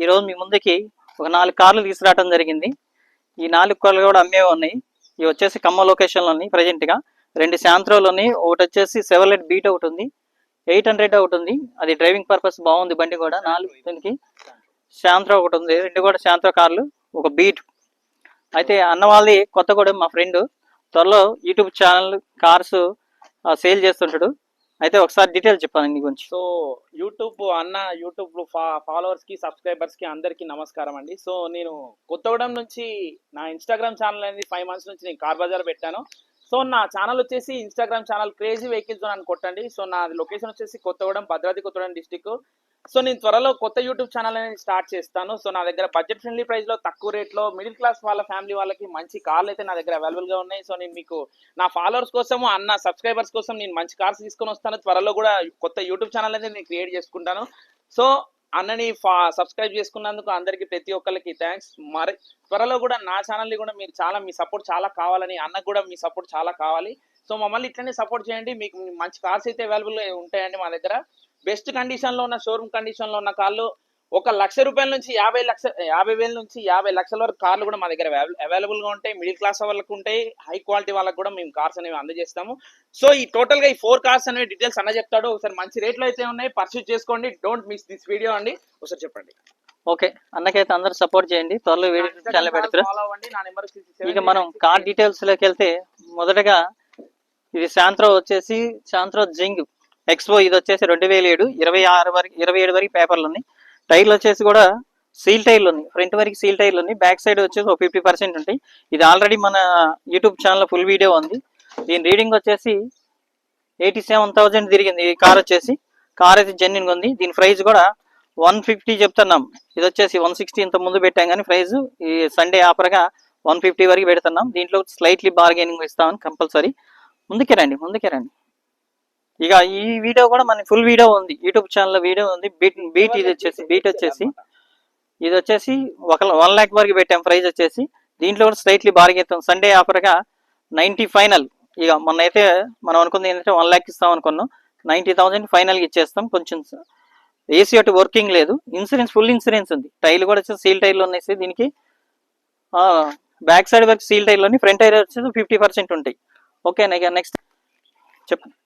ఈరోజు మీ ముందుకి ఒక నాలుగు కార్లు తీసుకురావడం జరిగింది. ఈ నాలుగు కార్లు కూడా అమ్మే ఉన్నాయి. ఇవి వచ్చేసి ఖమ్మం లొకేషన్లో ఉన్నాయి ప్రజెంట్గా రెండు శాంత్రోలు ఉన్నాయి. ఒకటి వచ్చేసి సెవెలెట్ బీట్ ఒకటి ఉంది. ఎయిట్ హండ్రెడ్ ఒకటి ఉంది. అది డ్రైవింగ్ పర్పస్ బాగుంది బండి కూడా. నాలుగు దీనికి శాంత్రో ఒకటి ఉంది. రెండు కూడా శాంత్రో కార్లు. ఒక బీట్. అయితే అన్న వాళ్ళది కొత్తగూడెం మా ఫ్రెండ్. త్వరలో యూట్యూబ్ ఛానల్ కార్స్ సేల్ చేస్తుంటాడు. అయితే ఒకసారి డీటెయిల్ చెప్పాను నీ గురించి. సో యూట్యూబ్ అన్న యూట్యూబ్ ఫాలోవర్స్కి సబ్స్క్రైబర్స్కి అందరికి నమస్కారం అండి. సో నేను కొత్తగూడెం నుంచి నా ఇన్స్టాగ్రామ్ ఛానల్ అనేది ఫైవ్ మంత్స్ నుంచి నేను కార్ బజార్ పెట్టాను. సో నా ఛానల్ వచ్చేసి ఇన్స్టాగ్రామ్ ఛానల్ క్రేజీ వెహికల్స్ అని కొట్టండి. సో నా లొకేషన్ వచ్చేసి కొత్తగూడెం భద్రాద్రి కొత్తగూడెం డిస్టిక్. సో నేను త్వరలో కొత్త యూట్యూబ్ ఛానల్ అనేది స్టార్ట్ చేస్తాను. సో నా దగ్గర బడ్జెట్ ఫ్రెండ్లీ ప్రైస్లో తక్కువ రేట్లో మిడిల్ క్లాస్ వాళ్ళ ఫ్యామిలీ వాళ్ళకి మంచి కార్లు అయితే నా దగ్గర అవైలబుల్గా ఉన్నాయి. సో నేను మీకు నా ఫాలోవర్స్ కోసం అన్న సబ్స్క్రైబర్స్ కోసం నేను మంచి కార్స్ తీసుకొని వస్తాను. త్వరలో కూడా కొత్త యూట్యూబ్ ఛానల్ అనేది నేను క్రియేట్ చేసుకుంటాను. సో అన్నని ఫా సబ్స్క్రైబ్ చేసుకున్నందుకు అందరికి ప్రతి ఒక్కరికి థ్యాంక్స్ మరి త్వరలో కూడా నా ఛానల్ని కూడా మీరు చాలా మీ సపోర్ట్ చాలా కావాలని అన్నకు కూడా మీ సపోర్ట్ చాలా కావాలి. సో మమ్మల్ని ఇట్లనే సపోర్ట్ చేయండి. మీకు మంచి కార్స్ అయితే అవైలబుల్ ఉంటాయండి మా దగ్గర. బెస్ట్ కండిషన్లో ఉన్న షోరూమ్ కండిషన్లో ఉన్న కార్లు ఒక లక్ష రూపాయల నుంచి యాభై లక్ష యాభై వేల నుంచి యాభై లక్షల వరకు కార్లు కూడా మా దగ్గర అవైలబుల్గా ఉంటాయి. మిడిల్ క్లాస్ వాళ్ళకు ఉంటాయి. హై క్వాలిటీ వాళ్ళకి కూడా మేము కార్స్ అనేవి అందజేస్తాము. సో ఈ టోటల్గా ఈ ఫోర్ కార్స్ అనేవి డీటెయిల్స్ అన్న చెప్తాడు. ఒకసారి మంచి రేట్లు అయితే ఉన్నాయి. పర్చేజ్ చేసుకోండి. డోంట్ మిస్ దిస్ వీడియో అండి. ఒకసారి చెప్పండి. ఓకే అన్నకైతే అందరూ సపోర్ట్ చేయండి. త్వరలో వీడియో ఛానల్ పెడతారు. ఇక మనం కార్ డీటెయిల్స్లోకి వెళ్తే మొదటగా ఇది శాంత్రో వచ్చేసి శాంత్రో జింగ్ ఎక్స్పో ఇది వచ్చేసి రెండు వేల ఏడు ఇరవై ఆరు వరకు ఇరవై ఏడు వరకు పేపర్లు ఉన్నాయి. టైర్లు వచ్చేసి కూడా సీల్ టైర్లు ఉన్నాయి. ఫ్రంట్ వరకు సీల్ టైర్లు ఉన్నాయి. బ్యాక్ సైడ్ వచ్చేసి ఒక ఫిఫ్టీ పర్సెంట్ ఉంటాయి. ఇది ఆల్రెడీ మన యూట్యూబ్ ఛానల్ ఫుల్ వీడియో ఉంది. దీని రీడింగ్ వచ్చేసి ఎయిటీ సెవెన్ థౌజండ్ తిరిగింది. ఈ కార్ వచ్చేసి. కార్ అయితే జెన్యున్ ఉంది. దీని ప్రైస్ కూడా వన్ ఫిఫ్టీ చెప్తున్నాం. ఇది వచ్చేసి వన్ సిక్స్టీ ఇంత ముందు పెట్టాం కానీ ప్రైస్ ఈ సండే ఆఫర్గా వన్ ఫిఫ్టీ వరకు పెడుతున్నాం. దీంట్లో స్లైట్లీ బార్గెనింగ్ ఇస్తామని కంపల్సరీ ముందుకే రండి. ముందుకే రండి. ఇక ఈ వీడియో కూడా మన ఫుల్ వీడియో ఉంది. యూట్యూబ్ ఛానల్ వీడియో ఉంది. బీట్ బీట్ ఇది వచ్చేసి బీట్ వచ్చేసి ఇది వచ్చేసి ఒక వన్ ల్యాక్ వరకు పెట్టాం. ప్రైజ్ వచ్చేసి. దీంట్లో కూడా స్లైట్లీ బార్గెత్తాం సండే ఆఫర్గా నైంటీ ఫైనల్ ఇక మొన్న అయితే మనం అనుకుంది ఏంటంటే వన్ ల్యాక్ ఇస్తాం అనుకున్నాం. నైంటీ థౌసండ్ ఫైనల్గా ఇచ్చేస్తాం. కొంచెం ఏసీ ఒకటి వర్కింగ్ లేదు. ఇన్సూరెన్స్ ఫుల్ ఇన్సూరెన్స్ ఉంది. టైర్లు కూడా వచ్చేసి సీల్ టైర్లు ఉన్నాయి. దీనికి బ్యాక్ సైడ్ వరకు సీల్ టైర్లు ఫ్రంట్ టైర్ వచ్చేసి ఫిఫ్టీ పర్సెంట్ ఉంటాయి. ఓకే నెక్స్ట్ చెప్పండి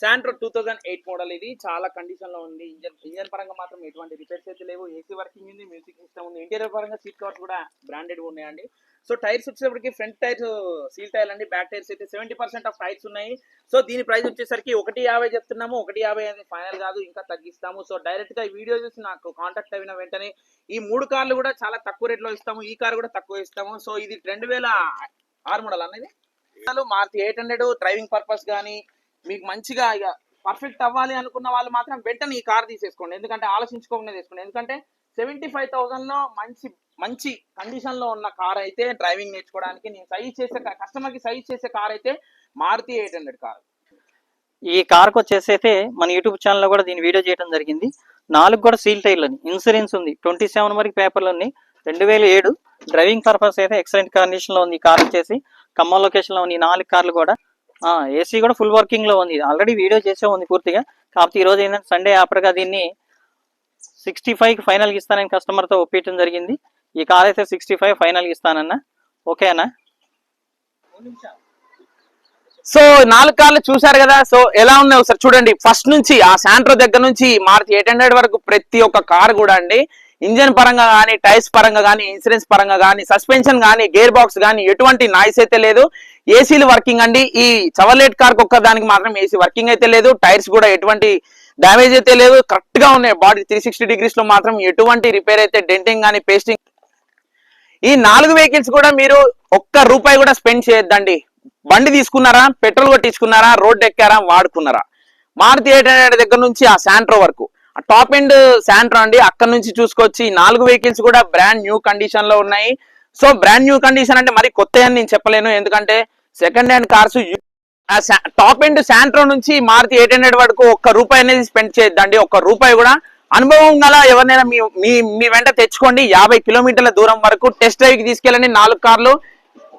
Santro two thousand eight model ఇది. చాలా కండిషన్లో ఉంది. ఇంజన్ ఇంజన్ పరంగా మాత్రం ఎటువంటి రిపేర్స్ అయితే లేవు. ఏసీ వర్కింగ్ ఉంది మ్యూజిక్ సిస్టమ్ ఉంది. ఇంటీరియర్ పరంగా సీట్ కవర్స్ కూడా బ్రాండెడ్ ఉన్నాయండి. సో టైర్స్ వచ్చేసరికి ఫ్రంట్ టైర్స్ సీల్ టైర్ అండి. బ్యాక్ టైర్స్ అయితే సెవెంటీ పర్సెంట్ ఆఫ్ టైర్స్ ఉన్నాయి. సో దీని ప్రైస్ వచ్చేసరికి ఒకటి యాభై చెప్తున్నాము. ఒకటి యాభై అనేది ఫైనల్ కాదు. ఇంకా తగ్గిస్తాము. సో డైరెక్ట్గా ఈ వీడియో చూసి నాకు కాంటాక్ట్ అయిన వెంటనే ఈ మూడు కార్లు కూడా చాలా తక్కువ రేట్లో ఇస్తాము. ఈ కార్ కూడా తక్కువ ఇస్తాము. సో ఇది రెండు వేల ఆరు మోడల్ అనేది Maruti eight hundred driving purpose కానీ మీకు మంచిగా ఇక పర్ఫెక్ట్ అవ్వాలి అనుకున్న వాళ్ళు మాత్రం వెంటనే ఈ కార్ తీసేసుకోండి. ఎందుకంటే ఆలోచించుకోకుండా తీసుకోండి. ఎందుకంటే సెవెంటీ ఫైవ్ థౌసండ్లో మంచి మంచి కండిషన్లో ఉన్న కార్ అయితే డ్రైవింగ్ నేర్చుకోవడానికి నేను సైజ్ చేసే కస్టమర్కి చేసే కార్ అయితే మారుతి ఎయిట్ హండ్రెడ్ కార్. ఈ కార్కి వచ్చేసి అయితే మన యూట్యూబ్ ఛానల్లో కూడా దీని వీడియో చేయడం జరిగింది. నాలుగు కూడా సీల్ టైర్లు ఇన్సూరెన్స్ ఉంది. ట్వంటీ సెవెన్ వరకు పేపర్లు ఉన్నాయి. రెండు వేల ఏడు. డ్రైవింగ్ పర్పస్ అయితే ఎక్సలెంట్ కండిషన్లో ఉంది ఈ కార్ వచ్చేసి. ఖమ్మం లొకేషన్లో ఉన్న ఈ నాలుగు కార్లు కూడా ఏసీ కూడా ఫుల్ వర్కింగ్లో ఉంది. ఆల్రెడీ వీడియో చేసే ఉంది పూర్తిగా. కాకపోతే ఈ రోజు ఏంటంటే సండే ఆఫర్గా దీన్ని సిక్స్టీ ఫైవ్ ఫైనల్ ఇస్తానని కస్టమర్తో ఒప్పించడం జరిగింది. ఈ కార్ అయితే సిక్స్టీ ఫైవ్ ఫైనల్ ఇస్తానన్న. ఓకే అన్న? సో నాలుగు కార్లు చూసారు కదా. సో ఎలా ఉన్నాయి ఒకసారి చూడండి. ఫస్ట్ నుంచి ఆ శాంట్రో దగ్గర నుంచి మారుతి ఎయిట్ హండ్రెడ్ వరకు ప్రతి ఒక్క కార్ కూడా అండి. ఇంజన్ పరంగా కానీ టైర్స్ పరంగా కానీ ఇన్సూరెన్స్ పరంగా కానీ సస్పెన్షన్ కానీ గేర్ బాక్స్ కానీ ఎటువంటి నాయిస్ అయితే లేదు. ఏసీలు వర్కింగ్ అండి. ఈ చవలేట్ కార్ ఒక్క దానికి మాత్రం ఏసీ వర్కింగ్ అయితే లేదు. టైర్స్ కూడా ఎటువంటి డ్యామేజ్ అయితే లేదు. కరెక్ట్గా ఉన్నాయి. బాడీ త్రీ సిక్స్టీ డిగ్రీస్లో మాత్రం ఎటువంటి రిపేర్ అయితే డెంటింగ్ కానీ పేస్టింగ్ ఈ నాలుగు వెహికల్స్ కూడా మీరు ఒక్క రూపాయి కూడా స్పెండ్ చేయొద్దండి. బండి తీసుకున్నారా? పెట్రోల్ కొట్టించుకున్నారా? రోడ్ ఎక్కారా? వాడుకున్నారా? మారుతి ఎయిట్ హండ్రెడ్ దగ్గర నుంచి ఆ శాంట్రో వరకు. టాప్ ఎండ్ శాంట్రో అండి. అక్కడ నుంచి చూసుకొచ్చి ఈ నాలుగు వెహికల్స్ కూడా బ్రాండ్ న్యూ కండిషన్లో ఉన్నాయి. సో బ్రాండ్ న్యూ కండిషన్ అంటే మరి కొత్త అని నేను చెప్పలేను. ఎందుకంటే second hand cars top end Santro నుంచి మారుతి ఎయిట్ హండ్రెడ్ వరకు ఒక్క రూపాయి అనేది స్పెండ్ చేయొద్దండి. ఒక్క రూపాయి కూడా. అనుభవం గల ఎవరినైనా మీ మీ మీ వెంట తెచ్చుకోండి. యాభై కిలోమీటర్ల దూరం వరకు టెస్ట్ డ్రైవ్కి తీసుకెళ్ళండి. నాలుగు కార్లు.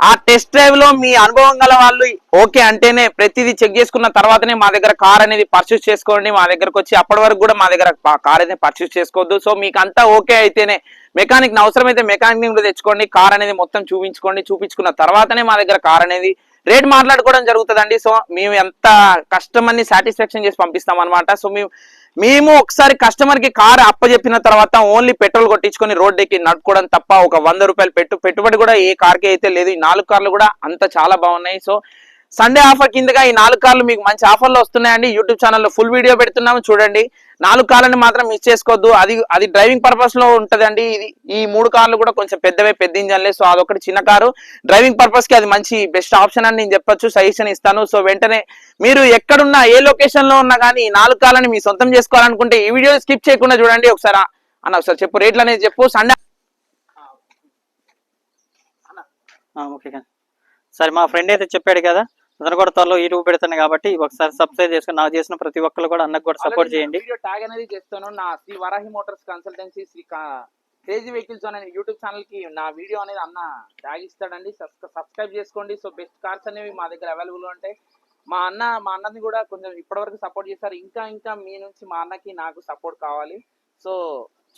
ఆ టెస్ట్ డ్రైవ్లో మీ అనుభవం గల వాళ్ళు ఓకే అంటేనే ప్రతిదీ చెక్ చేసుకున్న తర్వాతనే మా దగ్గర కార్ అనేది పర్చేస్ చేసుకోండి. మా దగ్గరకు వచ్చి అప్పటి వరకు కూడా మా దగ్గర కార్ అనేది పర్చేస్ చేసుకోవద్దు. సో మీకు అంతా ఓకే అయితేనే మెకానిక్ అవసరమైతే మెకానిక్ని కూడా తెచ్చుకోండి. కార్ అనేది మొత్తం చూపించుకోండి. చూపించుకున్న తర్వాతనే మా దగ్గర కార్ అనేది రేట్ మాట్లాడుకోవడం జరుగుతుందండి. సో మేము ఎంత కస్టమర్ని సాటిస్ఫాక్షన్ చేసి పంపిస్తాం అనమాట సో మేము మేము ఒకసారి కస్టమర్కి కార్ అప్పచెప్పిన తర్వాత ఓన్లీ పెట్రోల్ కొట్టించుకొని రోడ్ ఎక్కి నడుపుకోవడం తప్ప ఒక వంద రూపాయలు పెట్టు పెట్టుబడి కూడా ఏ కార్కి అయితే లేదు. ఈ నాలుగు కార్లు కూడా అంత చాలా బాగున్నాయి. సో సండే ఆఫర్ కిందగా ఈ నాలుగు కార్లు మీకు మంచి ఆఫర్లు వస్తున్నాయండి. యూట్యూబ్ ఛానల్లో ఫుల్ వీడియో పెడుతున్నాము చూడండి. నాలుగు కార్లని మాత్రం మిస్ చేసుకోవద్దు. అది అది డ్రైవింగ్ పర్పస్లో ఉంటదండి ఇది. ఈ మూడు కార్లు కూడా కొంచెం పెద్దవే పెద్ద ఇంజన్లే సో అదొకటి చిన్న కారు. డ్రైవింగ్ పర్పస్కి అది మంచి బెస్ట్ ఆప్షన్ అని నేను చెప్పొచ్చు సజెషన్ ఇస్తాను. సో వెంటనే మీరు ఎక్కడున్నా ఏ లొకేషన్లో ఉన్నా కానీ ఈ నాలుగు కార్లని మీ సొంతం చేసుకోవాలనుకుంటే ఈ వీడియో స్కిప్ చేయకుండా చూడండి. ఒకసారి అన్న ఒకసారి చెప్పు. రేట్లు అనేది చెప్పు. సండే ఓకే కానీ. సరే మా ఫ్రెండ్ అయితే చెప్పాడు కదా. కూడా త్వరలో యూట్యూబ్ పెడతాను కాబట్టి ఒకసారి సబ్స్క్రైబ్ చేసుకుని నాకు చేసిన ప్రతి ఒక్కరు కూడా అన్నకు కూడా సపోర్ట్ చేయండి. వీడియో ట్యాగ్ అనేది చేస్తాను. నా Shri Varahi motors consultancy Shri crazy vehicles అనే యూట్యూబ్ ఛానల్కి నా వీడియో అనేది అన్న ట్యాగ్ ఇస్తాడండి. సబ్స్క్రైబ్ చేసుకోండి. సో బెస్ట్ కార్స్ అనేవి మా దగ్గర అవైలబుల్ ఉంటాయి. మా అన్న మా అన్నని కూడా కొంచెం ఇప్పటివరకు సపోర్ట్ చేశారు. ఇంకా ఇంకా మీ నుంచి మా అన్నకి నాకు సపోర్ట్ కావాలి. సో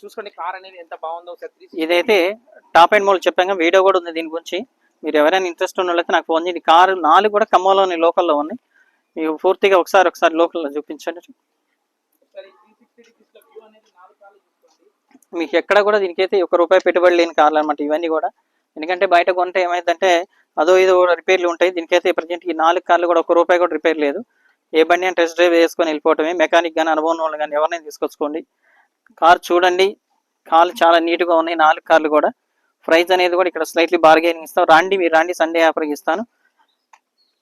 చూసుకోండి కార్ అనేది ఎంత బాగుందో. ఒకసారి 360 ఇదైతే టాప్ అండ్ మోల్ చెప్పాక వీడియో కూడా ఉంది దీని గురించి. మీరు ఎవరైనా ఇంట్రెస్ట్ ఉన్న వాళ్ళైతే నాకు ఫోన్ చేయండి. కారు నాలుగు కూడా ఖమ్మంలోని లోకల్లో ఉన్నాయి. మీకు పూర్తిగా ఒకసారి ఒకసారి లోకల్లో చూపించండి. మీకు ఎక్కడ కూడా దీనికైతే ఒక రూపాయి పెట్టుబడి లేని కార్లు అనమాట ఇవన్నీ కూడా. ఎందుకంటే బయట కొంటే ఏమైందంటే అదో ఏదో రిపేర్లు ఉంటాయి. దీనికైతే ప్రజెంట్ ఈ నాలుగు కార్లు కూడా ఒక రూపాయి కూడా రిపేర్ లేదు. ఏ బండి అని టెస్ట్ డ్రైవ్ వేసుకొని వెళ్ళిపోవటమే. మెకానిక్ కానీ అనుభవం వాళ్ళు కానీ ఎవరినైనా తీసుకొచ్చుకోండి. కార్ చూడండి. కార్లు చాలా నీట్గా ఉన్నాయి నాలుగు కార్లు కూడా. ప్రైస్ అనేది కూడా ఇక్కడ స్లైట్లీ బార్గెనింగ్ ఇస్తాం. రండి మీరు రండి సండే ఆఫర్కి ఇస్తాను.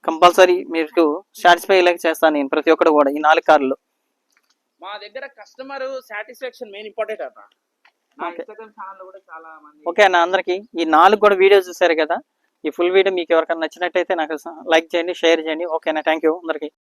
కంపల్సరీ మీకు సాటిస్ఫై లేక చేస్తాను నేను ప్రతి ఒక్కరు కూడా ఈ నాలుగు కార్లు. మా దగ్గర కస్టమర్ సాటిస్ఫాక్షన్ మెయిన్ ఇంపార్టెంట్ అన్న ఓకే అన్న అందరికి ఈ నాలుగు కూడా వీడియో చూసారు కదా. ఈ ఫుల్ వీడియో మీకు ఎవరికైనా నచ్చినట్టయితే నాకు లైక్ చేయండి షేర్ చేయండి. ఓకేనా థ్యాంక్ యూ అందరికి.